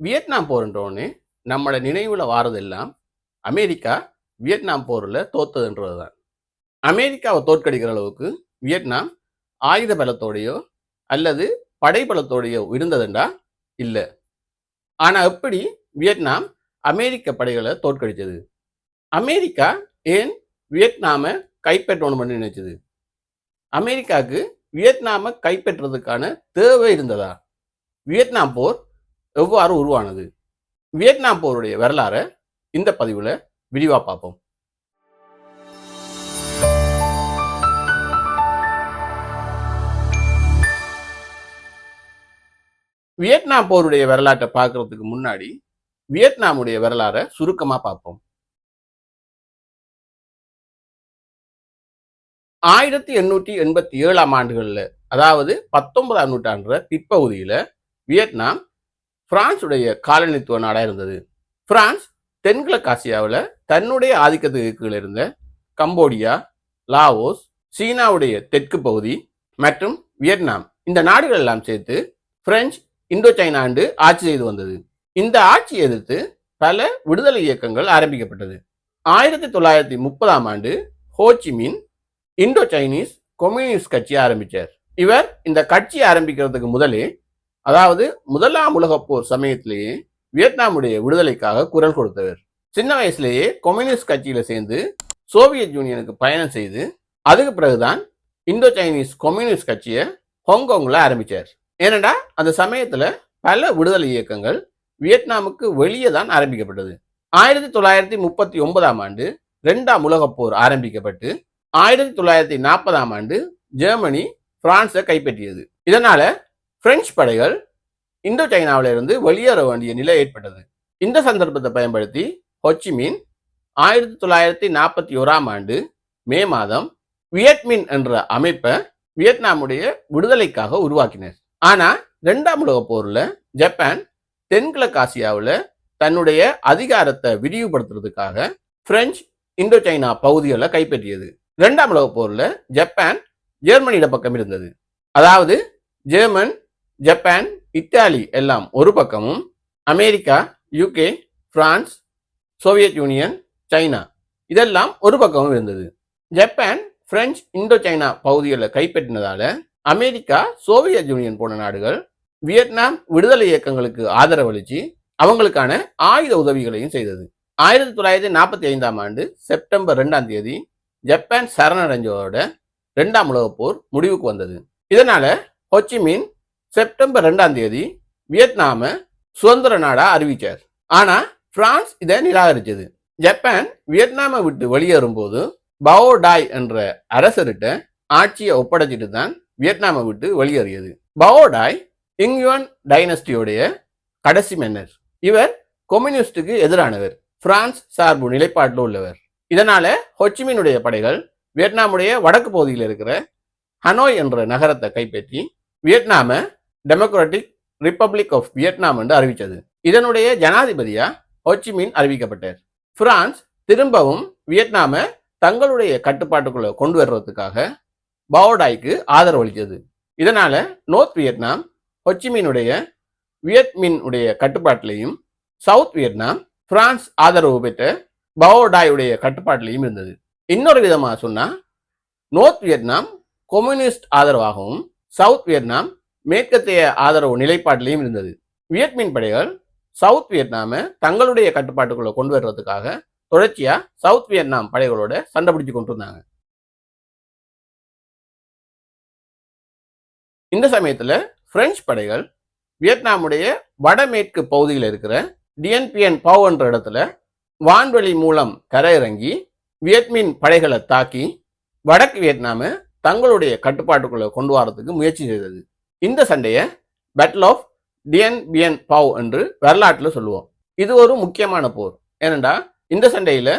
Vietnam போர்ன்றோன்னு நம்மளோட நினைவில் வாரதெல்லாம் America Vietnam போரில் தோத்ததுன்றது தான் அமெரிக்காவை தோற்கடிக்கிற அளவுக்கு வியட்நாம் ஆயுத பலத்தோடையோ அல்லது படைபலத்தோடையோ இருந்ததுண்டா? இல்லை. ஆனால் எப்படி வியட்நாம் அமெரிக்க படைகளை தோற்கடித்தது அமெரிக்கா ஏன் வியட்நாமை கைப்பற்றணும்னு நினைச்சது? அமெரிக்காவுக்கு வியட்நாமை கைப்பற்றுறதுக்கான தேவை இருந்ததா? வியட்நாம் போர் எவ்வாறு உருவானது? வியட்நாம் போருடைய வரலாறை இந்த பதிவில் விரிவாக பார்ப்போம். வியட்நாம் போருடைய வரலாற்றை பார்க்கறதுக்கு முன்னாடி வியட்நாமுடைய வரலாறை சுருக்கமாக பார்ப்போம். ஆயிரத்தி எண்ணூற்றி எண்பத்தி ஏழாம் ஆண்டுகளில் அதாவது பத்தொன்பதாம் நூற்றாண்டுல பிற்பகுதியில் வியட்நாம் பிரான்சுடைய காலனித்துவ நாடாக இருந்தது. பிரான்ஸ் தென்கிழக்கு ஆசியாவில் தன்னுடைய ஆதிக்கத்துக்கு கீழே இருந்த கம்போடியா லாவோஸ் சீனாவுடைய தெற்கு பகுதி மற்றும் வியட்நாம். இந்த நாடுகள் எல்லாம் சேர்த்து பிரெஞ்சு இந்தோ சைனா ஆண்டு ஆட்சி செய்து வந்தது. இந்த ஆட்சியை எதிர்த்து பல விடுதலை இயக்கங்கள் ஆரம்பிக்கப்பட்டது. ஆயிரத்தி தொள்ளாயிரத்தி முப்பதாம் ஆண்டு ஹோச்சிமின் இந்தோ சைனீஸ் கம்யூனிஸ்ட் கட்சி ஆரம்பித்தார் இவர் இந்த கட்சி ஆரம்பிக்கிறதுக்கு முதலே அதாவது முதலாம் உலகப் போர் சமயத்திலேயே வியட்நாமுடைய விடுதலைக்காக குரல் கொடுத்தவர். சின்ன வயசுலேயே கம்யூனிஸ்ட் கட்சியில சேர்ந்து சோவியத் யூனியனுக்கு பயணம் செய்து அதுக்கு பிறகுதான் இந்தோ சைனீஸ் கம்யூனிஸ்ட் கட்சியை ஹாங்காங்கில் ஆரம்பித்தார் ஏனடா அந்த சமயத்தில் பல விடுதலை இயக்கங்கள் வியட்நாமுக்கு வெளியே தான் ஆரம்பிக்கப்பட்டது. ஆயிரத்தி தொள்ளாயிரத்தி முப்பத்தி ஒன்பதாம் ஆண்டு ரெண்டாம் உலகப் போர் ஆரம்பிக்கப்பட்டு ஆயிரத்தி தொள்ளாயிரத்தி நாற்பதாம் ஆண்டு ஜெர்மனி பிரான்ஸை கைப்பற்றியது. இதனால பிரெஞ்சு படைகள் இந்தோ சைனாவிலிருந்து வெளியேற வேண்டிய நிலை ஏற்பட்டது. இந்த சந்தர்ப்பத்தை பயன்படுத்தி ஹொச்சிமின் ஆயிரத்தி தொள்ளாயிரத்தி நாற்பத்தி ஓராம் ஆண்டு மே மாதம் வியட்மின் என்ற அமைப்பை வியட்நாமுடைய விடுதலைக்காக உருவாக்கினர். ஆனால் ரெண்டாம் உலகப் போரில் ஜப்பான் தென்கிழக்கு ஆசியாவில் தன்னுடைய அதிகாரத்தை விரிவுபடுத்துறதுக்காக பிரெஞ்சு இந்தோ சைனா பகுதிகளை கைப்பற்றியது. இரண்டாம் உலகப் போரில் ஜப்பான் ஜெர்மனியிட பக்கம் இருந்தது. அதாவது ஜெர்மன் ஜப்பான் இத்தாலி எல்லாம் ஒரு பக்கமும் America UK France Soviet Union China இதெல்லாம் ஒரு பக்கமும் இருந்தது. ஜப்பான் பிரெஞ்சு இந்தோ சைனா பகுதிகளை கைப்பற்றினதால அமெரிக்கா சோவியத் யூனியன் போன நாடுகள் வியட்நாம் விடுதலை இயக்கங்களுக்கு ஆதரவளிச்சு அவங்களுக்கான ஆயுத உதவிகளையும் செய்தது. ஆயிரத்தி தொள்ளாயிரத்தி நாற்பத்தி ஐந்தாம் ஆண்டு செப்டம்பர் ரெண்டாம் தேதி ஜப்பான் சரணடைஞ்சதோட ரெண்டாம் உலகப் போர் முடிவுக்கு வந்தது. இதனால ஹொச்சிமின் செப்டம்பர் ரெண்டாம் தேதி வியட்நாம சுதந்திர நாடா அறிவிச்சார். ஆனா பிரான்ஸ் இதை நிராகரிச்சது. ஜப்பான் வியட்நாமை விட்டு வெளியேறும் போது பவோடாய் என்ற அரசர்கிட்ட ஆட்சியை ஒப்படைச்சிட்டு தான் வியட்நாமை விட்டு வெளியேறியது. பவோடாய் இங்யுவன் டைனஸ்டியோடைய கடைசி மன்னர். இவர் கம்யூனிஸ்டுக்கு எதிரானவர். பிரான்ஸ் சார்பு நிலைப்பாட்டில் உள்ளவர். இதனால ஹொச்சிமினுடைய படைகள் வியட்நாமுடைய வடக்கு பகுதியில் இருக்கிற ஹனோய் என்ற நகரத்தை கைப்பற்றி வியட்நாமை டெமோக்ராட்டிக் ரிப்பப்ளிக் ஆஃப் வியட்நாம் என்று அறிவித்தது. இதனுடைய ஜனாதிபதியா ஹொச்சிமின் அறிவிக்கப்பட்டார். பிரான்ஸ் திரும்பவும் வியட்நாமை தங்களுடைய கட்டுப்பாட்டுக்குள்ள கொண்டு வர்றதுக்காக பாவோடாய்க்கு ஆதரவு அளித்தது. இதனால நோர்த் வியட்நாம் ஹொச்சிமினுடைய வியட்மீனுடைய கட்டுப்பாட்டிலையும் சவுத் வியட்நாம் பிரான்ஸ் ஆதரவு பெற்ற பவோடாயுடைய கட்டுப்பாட்டிலையும் இருந்தது. இன்னொரு விதமாக சொன்னா நோர்த் வியட்நாம் கம்யூனிஸ்ட் ஆதரவாகவும் சவுத் வியட்நாம் மேற்கத்தைய ஆதரவு நிலைப்பாட்டிலையும் இருந்தது. வியட்மின் படைகள் சவுத் வியட்நாமை தங்களுடைய கட்டுப்பாட்டுக்குள்ள கொண்டு வர்றதுக்காக தொடர்ச்சியாக சவுத் வியட்நாம் படைகளோட சண்டை பிடிச்சு கொண்டு இருந்தாங்க இந்த சமயத்தில் பிரெஞ்சு படைகள் வியட்நாமுடைய வடமேற்கு பகுதியில் இருக்கிற டிஎன்பிஎன் பவ் என்ற இடத்துல வான்வெளி மூலம் கரையிறங்கி வியட்மின் படைகளை தாக்கி வடக்கு வியட்நாமை தங்களுடைய கட்டுப்பாட்டுக்குள்ளே கொண்டு வரதுக்கு முயற்சி செய்தது. இந்த சண்டையை battle of Dien Bien Phu என்று வரலாற்றில் சொல்லுவோம். இது ஒரு முக்கியமான போர். ஏனென்றா இந்த சண்டையில்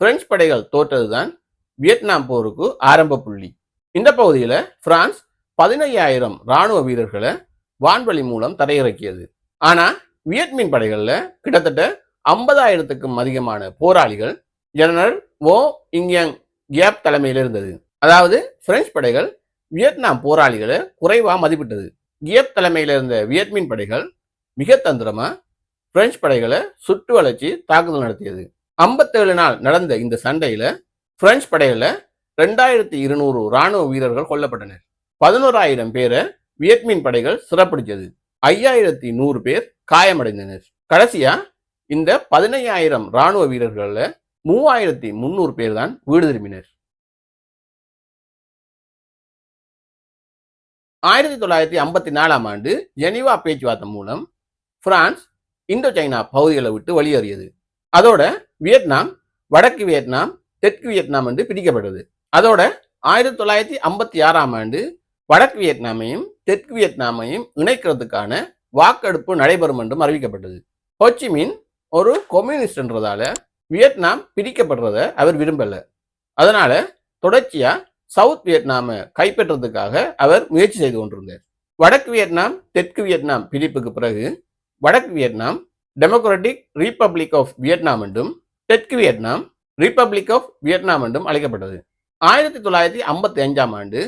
பிரெஞ்சு படைகள் தோற்றது தான் வியட்நாம் போருக்கு ஆரம்ப புள்ளி. இந்த பகுதியில் பிரான்ஸ் பதினையாயிரம் ராணுவ வீரர்களை வான்வழி மூலம் தரையிறக்கியது. ஆனால் வியட்மின் படைகளில் கிட்டத்தட்ட ஐம்பதாயிரத்துக்கும் அதிகமான போராளிகள் ஜெனரல் ஓ இங்யங் கியாப் தலைமையில் இருந்தது. அதாவது பிரெஞ்சு படைகள் வியட்நாம் போராளிகளை குறைவா மதிப்பிட்டது. கியப் தலைமையில் இருந்த வியட்மின் படைகள் மிக தந்திரமா பிரெஞ்சு படைகளை சுட்டு வளைச்சி தாக்குதல் நடத்தியது. ஐம்பத்தேழு நாள் நடந்த இந்த சண்டையில பிரெஞ்சு படையில ரெண்டாயிரத்தி இருநூறு ராணுவ வீரர்கள் கொல்லப்பட்டனர். பதினோராயிரம் பேரை வியட்மின் படைகள் சிறப்பிடிச்சது ஐயாயிரத்தி நூறு பேர் காயமடைந்தனர். கடைசியா இந்த பதினையாயிரம் ராணுவ வீரர்களில் மூவாயிரத்தி முந்நூறு பேர் தான் வீடு திரும்பினர். ஆயிரத்தி தொள்ளாயிரத்தி ஐம்பத்தி நாலாம் ஆண்டு ஜெனீவா பேச்சுவார்த்தை மூலம் பிரான்ஸ் இந்தோ சைனா பகுதிகளை விட்டு வெளியேறியது. அதோட வியட்நாம் வடக்கு வியட்நாம் தெற்கு வியட்நாம் என்று பிரிக்கப்பட்டது. அதோட ஆயிரத்தி தொள்ளாயிரத்தி ஐம்பத்தி ஆறாம் ஆண்டு வடக்கு வியட்நாமையும் தெற்கு வியட்நாமையும் இணைக்கிறதுக்கான வாக்கெடுப்பு நடைபெறும் என்றும் அறிவிக்கப்பட்டது. ஹோச்சிமின் ஒரு கம்யூனிஸ்ட்ன்றதால வியட்நாம் பிரிக்கப்படுறத அவர் விரும்பல. அதனால தொடர்ச்சியா சவுத் வியட்நாமை கைப்பற்றதுக்காக அவர் முயற்சி செய்து கொண்டிருந்தார். வடக்கு வியட்நாம் தெற்கு வியட்நாம் பிரிப்புக்கு பிறகு வடக்கு Vietnam democratic republic of Vietnam என்றும் தெற்கு வியட்நாம் ரிப்பப்ளிக் ஆஃப் வியட்நாம் என்றும் அழைக்கப்பட்டது. ஆயிரத்தி தொள்ளாயிரத்தி ஐம்பத்தி அஞ்சாம் ஆண்டு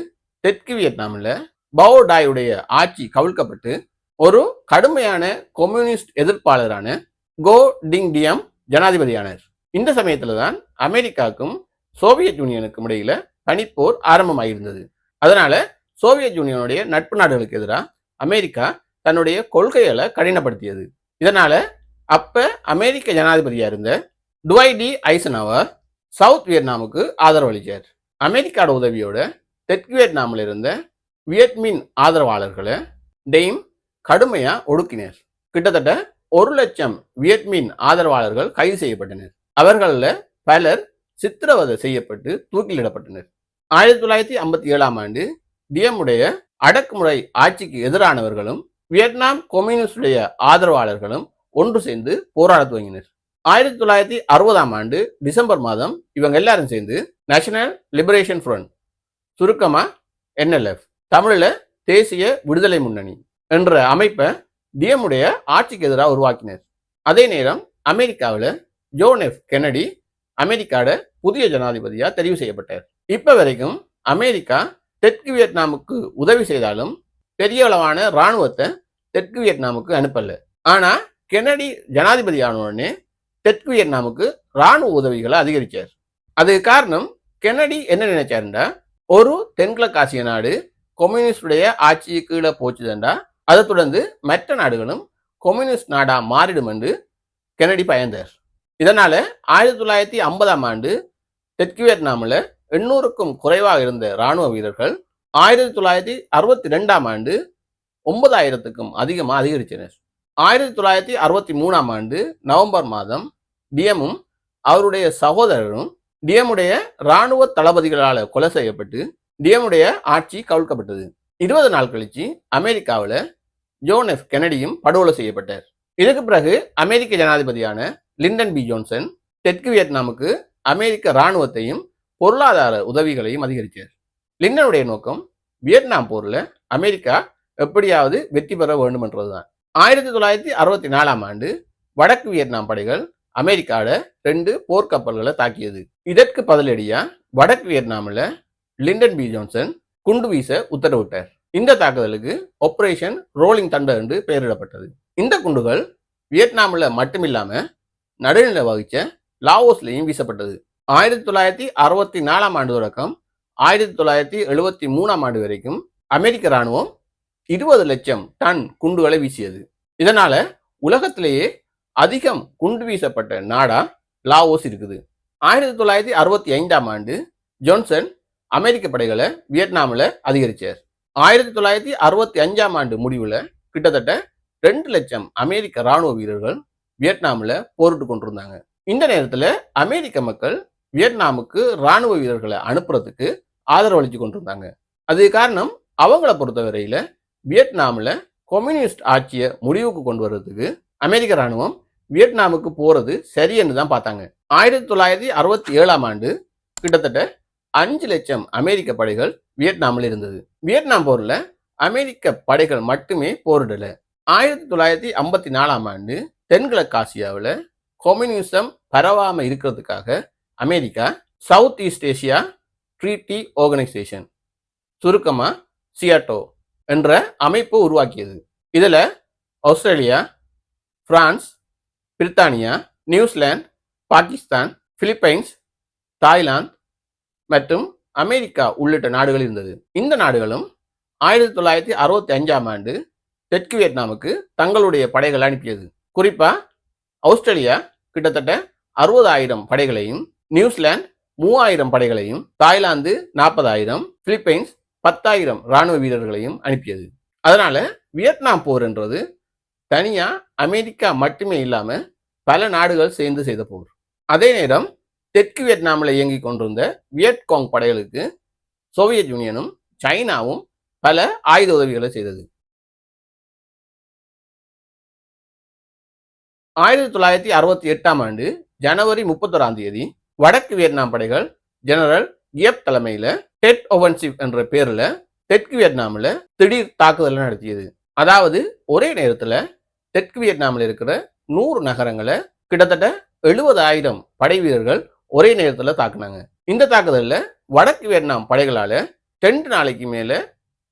தெற்கு வியட்நாமில் பவோடாயுடைய ஆட்சி கவிழ்க்கப்பட்டு ஒரு கடுமையான கம்யூனிஸ்ட் எதிர்ப்பாளரான கோ டிங் டியம் ஜனாதிபதியானார். இந்த சமயத்தில் தான் அமெரிக்காவுக்கும் சோவியத் யூனியனுக்கும் இடையில தனிப்போர் ஆரம்பமாயிருந்தது. அதனால சோவியத் யூனியனுடைய நட்பு நாடுகளுக்கு எதிராக அமெரிக்கா தன்னுடைய கொள்கைகளை கடினப்படுத்தியது. இதனால அப்ப அமெரிக்க ஜனாதிபதியா இருந்த டுவை டி ஐசனவர் சவுத் வியட்நாமுக்கு ஆதரவளித்தார் அமெரிக்காவோட உதவியோட தெற்கு வியட்நாமில் இருந்த வியட்மின் ஆதரவாளர்களை டெய்ம் கடுமையா ஒடுக்கினர். கிட்டத்தட்ட ஒரு லட்சம் வியட்மின் ஆதரவாளர்கள் கைது செய்யப்பட்டனர். அவர்களில் பலர் சித்திரவதை செய்யப்பட்டு தூக்கிலிடப்பட்டனர். ஆயிரத்தி தொள்ளாயிரத்தி ஐம்பத்தி ஏழாம் ஆண்டு டிஎம்முடைய அடக்குமுறை ஆட்சிக்கு எதிரானவர்களும் வியட்நாம் கம்யூனிஸ்டுடைய ஆதரவாளர்களும் ஒன்று சேர்ந்து போராட துவங்கினர். ஆயிரத்தி தொள்ளாயிரத்தி அறுபதாம் ஆண்டு டிசம்பர் மாதம் இவங்க எல்லாரும் சேர்ந்து நேஷனல் லிபரேஷன் ஃப்ரண்ட் சுருக்கமா என்எல்எஃப் தமிழில் தேசிய விடுதலை முன்னணி என்ற அமைப்பை டிஎம்முடைய ஆட்சிக்கு எதிராக உருவாக்கினர். அதே நேரம் அமெரிக்காவில் ஜோன் எஃப் கென்னடி அமெரிக்காவோட புதிய ஜனாதிபதியா தெரிவு செய்யப்பட்டார். இப்ப வரைக்கும் அமெரிக்கா தெற்கு வியட்நாமுக்கு உதவி செய்தாலும் பெரிய அளவான இராணுவத்தை தெற்கு வியட்நாமுக்கு அனுப்பல. ஆனா கெனடி ஜனாதிபதி ஆனவுடனே தெற்கு வியட்நாமுக்கு இராணுவ உதவிகளை அதிகரிச்சார். அதுக்கு காரணம் கெனடி என்ன நினைச்சாருண்டா? ஒரு தென்கிழக்காசிய நாடு கம்யூனிஸ்டுடைய ஆட்சிக்கு கீழே போச்சுதண்டா? அதை தொடர்ந்து மற்ற நாடுகளும் கம்யூனிஸ்ட் நாடா மாறிடும் என்று கெனடி பயந்தார். இதனால ஆயிரத்தி தொள்ளாயிரத்தி ஐம்பதாம் ஆண்டு தெற்கு வியட்நாமில் எண்ணூறுக்கும் குறைவாக இருந்த இராணுவ வீரர்கள் ஆயிரத்தி தொள்ளாயிரத்தி அறுபத்தி ரெண்டாம் ஆண்டு ஒன்பதாயிரத்துக்கும் அதிகமாக அதிகரித்தனர். ஆயிரத்தி தொள்ளாயிரத்தி அறுபத்தி மூணாம் ஆண்டு நவம்பர் மாதம் டிஎம்மும் அவருடைய சகோதரரும் டிஎம்முடைய இராணுவ தளபதிகளால் கொலை செய்யப்பட்டு டிஎம்முடைய ஆட்சி கவிழ்க்கப்பட்டது. இருபது நாள் கழிச்சு அமெரிக்காவில் ஜோன் எஃப் கெனடியும் படுகொலை செய்யப்பட்டார். இதுக்கு பிறகு அமெரிக்க ஜனாதிபதியான லிண்டன் பி ஜோன்சன் தெற்கு வியட்நாமுக்கு அமெரிக்க இராணுவத்தையும் பொருளாதார உதவிகளையும் அதிகரித்தார் லிண்டனுடைய நோக்கம் வியட்நாம் போரில் அமெரிக்கா எப்படியாவது வெற்றி பெற வேண்டும் என்றதுதான் ஆயிரத்தி தொள்ளாயிரத்தி அறுபத்தி நாலாம் ஆண்டு வடக்கு வியட்நாம் படைகள் அமெரிக்காவோட ரெண்டு போர்க்கப்பல்களை தாக்கியது. இதற்கு பதிலடியா வடக்கு வியட்நாமில் லிண்டன் பி ஜோன்சன் குண்டு வீச உத்தரவிட்டார். இந்த தாக்குதலுக்கு ஆபரேஷன் ரோலிங் தண்டர் என்று பெயரிடப்பட்டது. இந்த குண்டுகள் வியட்நாமில் மட்டுமில்லாமல் நடுநிலை வகிச்ச லாவோஸ்லையும் வீசப்பட்டது. ஆயிரத்தி தொள்ளாயிரத்தி அறுபத்தி நாலாம் ஆண்டு தொடக்கம் ஆயிரத்தி தொள்ளாயிரத்தி எழுபத்தி மூணாம் ஆண்டு வரைக்கும் அமெரிக்க இராணுவம் இருபது லட்சம் டன் குண்டுகளை வீசியது. இதனால உலகத்திலேயே அதிகம் குண்டு வீசப்பட்ட நாடா லாவோஸ் இருக்குது. ஆயிரத்தி தொள்ளாயிரத்தி அறுபத்தி ஐந்தாம் ஆண்டு ஜோன்சன் அமெரிக்க படைகளை வியட்நாமில் அதிகரிச்சார். ஆயிரத்தி தொள்ளாயிரத்தி அறுபத்தி அஞ்சாம் ஆண்டு முடிவில் கிட்டத்தட்ட ரெண்டு லட்சம் அமெரிக்க இராணுவ வீரர்கள் வியட்நாமில் போரிட்டு கொண்டிருந்தாங்க. இந்த நேரத்தில் அமெரிக்க மக்கள் வியட்நாமுக்கு இராணுவ வீரர்களை அனுப்புறதுக்கு ஆதரவு அளித்து கொண்டிருந்தாங்க. அது காரணம் அவங்கள பொறுத்தவரையில் வியட்நாமில் கம்யூனிஸ்ட் ஆட்சியை முடிவுக்கு கொண்டு வர்றதுக்கு அமெரிக்க இராணுவம் வியட்நாமுக்கு போகிறது சரியென்னு தான் பார்த்தாங்க. ஆயிரத்தி தொள்ளாயிரத்தி அறுபத்தி ஏழாம் ஆண்டு கிட்டத்தட்ட அஞ்சு லட்சம் அமெரிக்க படைகள் வியட்நாமில் இருந்தது. வியட்நாம் போரில் அமெரிக்க படைகள் மட்டுமே போரிடலை. ஆயிரத்தி தொள்ளாயிரத்தி ஐம்பத்தி நாலாம் ஆண்டு தென்கிழக்கு ஆசியாவில் கம்யூனிசம் பரவாமல் இருக்கிறதுக்காக America south east Asia treaty organisation சுருக்கமா சியாட்டோ என்ற அமைப்பு உருவாக்கியது. இதில் Australia France Britannia New Zealand Pakistan Philippines Thailand மற்றும் அமெரிக்கா உள்ளிட்ட நாடுகள் இருந்தது. இந்த நாடுகளும் ஆயிரத்தி தொள்ளாயிரத்தி அறுபத்தி அஞ்சாம் ஆண்டு தெற்கு வியட்நாமுக்கு தங்களுடைய படைகளை அனுப்பியது. குறிப்பாக ஆஸ்திரேலியா கிட்டத்தட்ட அறுபதாயிரம் படைகளையும் நியூசிலாந்து மூவாயிரம் படைகளையும் தாய்லாந்து நாற்பதாயிரம் பிலிப்பைன்ஸ் பத்தாயிரம் ராணுவ வீரர்களையும் அனுப்பியது. அதனால வியட்நாம் போர் என்றது தனியா அமெரிக்கா மட்டுமே இல்லாம பல நாடுகள் சேர்ந்து செய்த போர். அதே நேரம் தெற்கு வியட்நாமில் இயங்கிக் கொண்டிருந்த வியட்காங் படைகளுக்கு சோவியத் யூனியனும் சைனாவும் பல ஆயுத உதவிகளை செய்தது. ஆயிரத்தி தொள்ளாயிரத்தி அறுபத்தி எட்டாம் ஆண்டு ஜனவரி முப்பத்தொராம் தேதி வடக்கு வியட்நாம் படைகள் ஜெனரல் கியப் தலைமையில டெட் ஒவன்சிவ் என்ற பேர்ல தெற்கு வியட்நாமில் திடீர் தாக்குதலை நடத்தியது. அதாவது ஒரே நேரத்தில் தெற்கு வியட்நாமில் இருக்கிற நூறு நகரங்களை கிட்டத்தட்ட எழுபதாயிரம் படை வீரர்கள் ஒரே நேரத்தில் தாக்குனாங்க. இந்த தாக்குதலில் வடக்கு வியட்நாம் படைகளால் ரெண்டு நாளைக்கு மேலே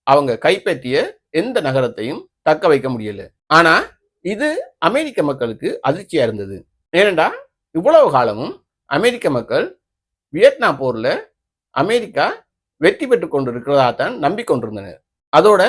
அவங்க கைப்பற்றிய எந்த நகரத்தையும் தக்க வைக்க முடியல. ஆனால் இது அமெரிக்க மக்களுக்கு அதிர்ச்சியா இருந்தது. ஏனெண்டா இவ்வளவு காலமும் அமெரிக்க மக்கள் வியட்நாம் போர்ல அமெரிக்கா வெற்றி பெற்று கொண்டிருக்கிறதா தான் நம்பிக்கொண்டிருந்தனர். அதோட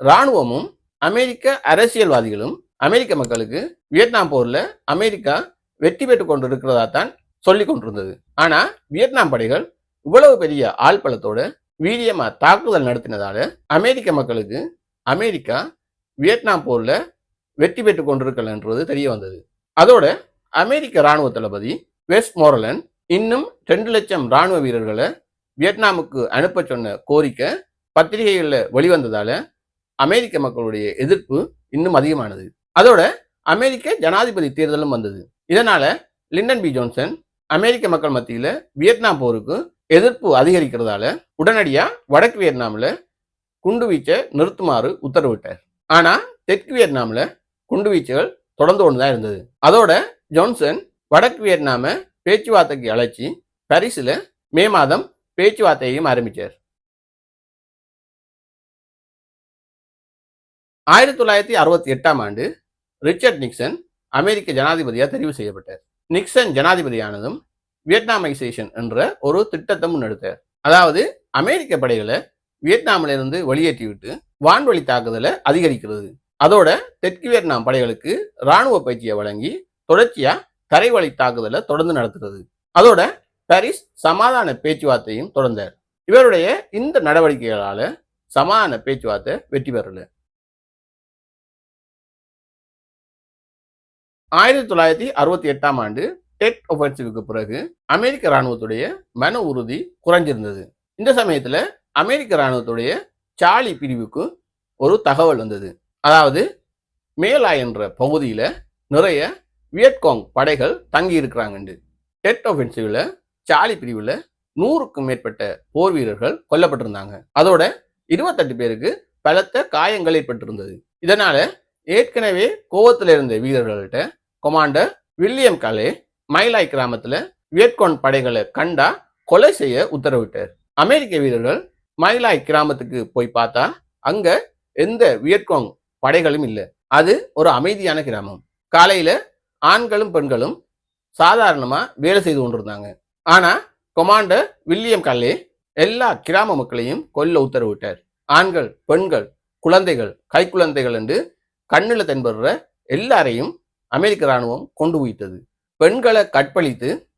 இராணுவமும் அமெரிக்க அரசியல்வாதிகளும் அமெரிக்க மக்களுக்கு வியட்நாம் போர்ல அமெரிக்கா வெற்றி பெற்று கொண்டிருக்கிறதா தான் சொல்லி கொண்டிருந்தது. ஆனா வியட்நாம் படைகள் இவ்வளவு பெரிய ஆழ்பலத்தோட வீரியமா தாக்குதல் நடத்தினதால அமெரிக்க மக்களுக்கு அமெரிக்கா வியட்நாம் போர்ல வெற்றி பெற்று கொண்டிருக்கலன்றது தெரிய வந்தது. அதோட அமெரிக்க ராணுவ தளபதி வெஸ்ட் மோரலன் இன்னும் ரெண்டு லட்சம் ராணுவ வீரர்களை வியட்நாமுக்கு அனுப்ப சொன்ன கோரிக்கை பத்திரிகைகளில் வெளிவந்ததால அமெரிக்க மக்களுடைய எதிர்ப்பு இன்னும் அதிகமானது. அதோட அமெரிக்க ஜனாதிபதி தேர்தலும் வந்தது. இதனால லிண்டன் பி. ஜோன்சன் அமெரிக்க மக்கள் மத்தியில் வியட்நாம் போருக்கு எதிர்ப்பு அதிகரிக்கிறதால உடனடியாக வடக்கு வியட்நாமில் குண்டு வீச்சை நிறுத்துமாறு உத்தரவிட்டார். ஆனால் தெற்கு வியட்நாமில் குண்டு வீச்சுகள் தொடர்ந்து கொண்டுதான் இருந்தது. அதோட ஜோன்சன் வடக்கு வியட்நாம பேச்சுவார்த்தைக்கு அழைச்சி பாரிஸ்ல மே மாதம் பேச்சுவார்த்தையையும் ஆரம்பித்தார் ஆயிரத்தி தொள்ளாயிரத்தி அறுபத்தி எட்டாம் ஆண்டு ரிச்சர்ட் நிக்சன் அமெரிக்க ஜனாதிபதியாக தெரிவு செய்யப்பட்டார். நிக்சன் ஜனாதிபதியானதும் வியட்நாமைசேஷன் என்ற ஒரு திட்டத்தை முன்னெடுத்தார். அதாவது அமெரிக்க படைகளை வியட்நாமிலிருந்து வெளியேற்றிவிட்டு வான்வழி தாக்குதலை அதிகரிக்கிறது. அதோட தெற்கு வியட்நாம் படைகளுக்கு இராணுவ பயிற்சியை வழங்கி தொடர்ச்சியா தரைவழி தாக்குதலை தொடர்ந்து நடத்துறது. அதோட பாரிஸ் சமாதான பேச்சுவார்த்தையும் தொடர்ந்தார். இவருடைய இந்த நடவடிக்கைகளால சமாதான பேச்சுவார்த்தை வெற்றி பெறல. ஆயிரத்தி தொள்ளாயிரத்தி அறுபத்தி எட்டாம் ஆண்டு டெட் ஒஃபென்சிவுக்கு பிறகு அமெரிக்க ராணுவத்துடைய மன உறுதி குறைஞ்சிருந்தது. இந்த சமயத்துல அமெரிக்க ராணுவத்துடைய சாலி பிரிவுக்கு ஒரு தகவல் வந்தது. அதாவது மேலா என்ற பகுதியில் நிறைய வியட்காங் படைகள் தங்கி இருக்கிறாங்கண்டு டெட் ஒஃபென்சிவில் சாலி பிரிவில் நூறுக்கும் மேற்பட்ட போர் வீரர்கள் கொல்லப்பட்டிருந்தாங்க. அதோட இருபத்தெட்டு பேருக்கு பலத்த காயங்கள் ஏற்பட்டிருந்தது. இதனால ஏற்கனவே கோவத்தில் இருந்த வீரர்கள்ட்ட கொமாண்டர் வில்லியம் கலே மைலாய் கிராமத்தில் வியட்கோன் படைகளை கண்டா கொலை செய்ய உத்தரவிட்டார். அமெரிக்க வீரர்கள் மைலாய் கிராமத்துக்கு போய் பார்த்தா அங்க எந்த வியட்காங் படைகளும் இல்லை. அது ஒரு அமைதியான கிராமம். காலையில ஆண்களும் பெண்களும் சாதாரணமா வேலை செய்து கொண்டிருந்தாங்க. ஆனா கொமாண்டர் வில்லியம் கல்லே எல்லா கிராம மக்களையும் கொல்ல உத்தரவிட்டார் ஆண்கள் பெண்கள் குழந்தைகள் கைக்குழந்தைகள் என்று கண்ணில் தென்படுற எல்லாரையும் அமெரிக்க ராணுவம் கொண்டு போயிட்டது. பெண்களை கற்பழித்து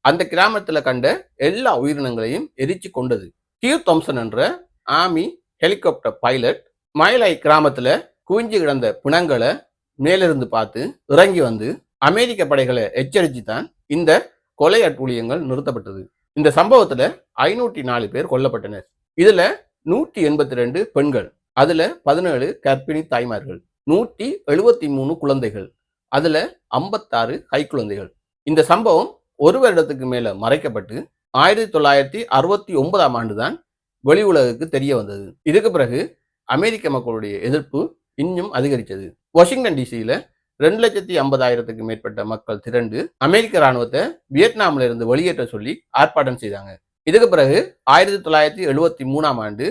அந்த கிராமத்துல கண்ட எல்லா உயிரினங்களையும் எரிச்சு கொண்டது. கியூ தாம்சன் என்ற army helicopter pilot My Lai கிராமத்துல குவிஞ்சு கிடந்த பிணங்களை மேலிருந்து பார்த்து இறங்கி வந்து அமெரிக்க படைகளை எச்சரித்து தான் இந்த கொலை அட்டூழியங்கள் நிறுத்தப்பட்டது. இந்த சம்பவத்துல ஐநூற்றி நாலு பேர் கொல்லப்பட்டனர். இதுல நூற்றி எண்பத்தி ரெண்டு பெண்கள் அதுல பதினேழு கர்ப்பிணி தாய்மார்கள் நூற்றி எழுபத்தி மூணு குழந்தைகள் அதுல ஐம்பத்தாறு கை குழந்தைகள். இந்த சம்பவம் ஒரு வருடத்துக்கு மேல மறைக்கப்பட்டு ஆயிரத்தி தொள்ளாயிரத்தி அறுபத்தி ஒன்பதாம் ஆண்டு தான் வெளி உலகுக்கு தெரிய வந்தது. இதுக்கு பிறகு அமெரிக்க மக்களுடைய எதிர்ப்பு இன்னும் அதிகரித்தது. வாஷிங்டன் டிசியில் ரெண்டு லட்சத்தி ஐம்பதாயிரத்துக்கு மேற்பட்ட மக்கள் திரண்டு அமெரிக்க ராணுவத்தை வியட்நாமில் இருந்து வெளியேற்ற சொல்லி ஆர்ப்பாட்டம் செய்தாங்க. இதுக்கு பிறகு ஆயிரத்தி தொள்ளாயிரத்தி எழுபத்தி மூணாம் ஆண்டு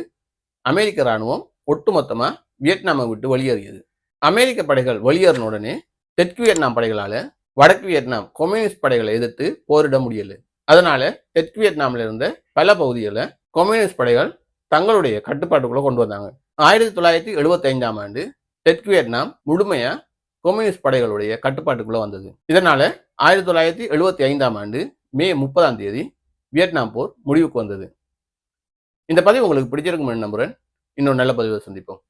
அமெரிக்க ராணுவம் ஒட்டுமொத்தமாக வியட்நாமை விட்டு வெளியேறியது. அமெரிக்க படைகள் வெளியேறின உடனே தெற்கு வியட்நாம் படைகளால் வடக்கு வியட்நாம் கம்யூனிஸ்ட் படைகளை எதிர்த்து போரிட முடியல. அதனால தெற்கு வியட்நாமில் இருந்த பல பகுதிகளை கம்யூனிஸ்ட் படைகள் தங்களுடைய கட்டுப்பாட்டுக்குள்ளே கொண்டு வந்தாங்க. ஆயிரத்தி தொள்ளாயிரத்தி எழுபத்தி ஐந்தாம் ஆண்டு தெற்கு வியட்நாம் முழுமையா கம்யூனிஸ்ட் படைகளுடைய கட்டுப்பாட்டுக்குள்ள வந்தது. இதனால ஆயிரத்தி தொள்ளாயிரத்தி எழுபத்தி ஐந்தாம் ஆண்டு மே முப்பதாம் தேதி வியட்நாம் போர் முடிவுக்கு வந்தது. இந்த பதிவு உங்களுக்கு பிடிச்சிருக்கும் நம்புறேன். இன்னொரு நல்ல பதிவை சந்திப்போம்.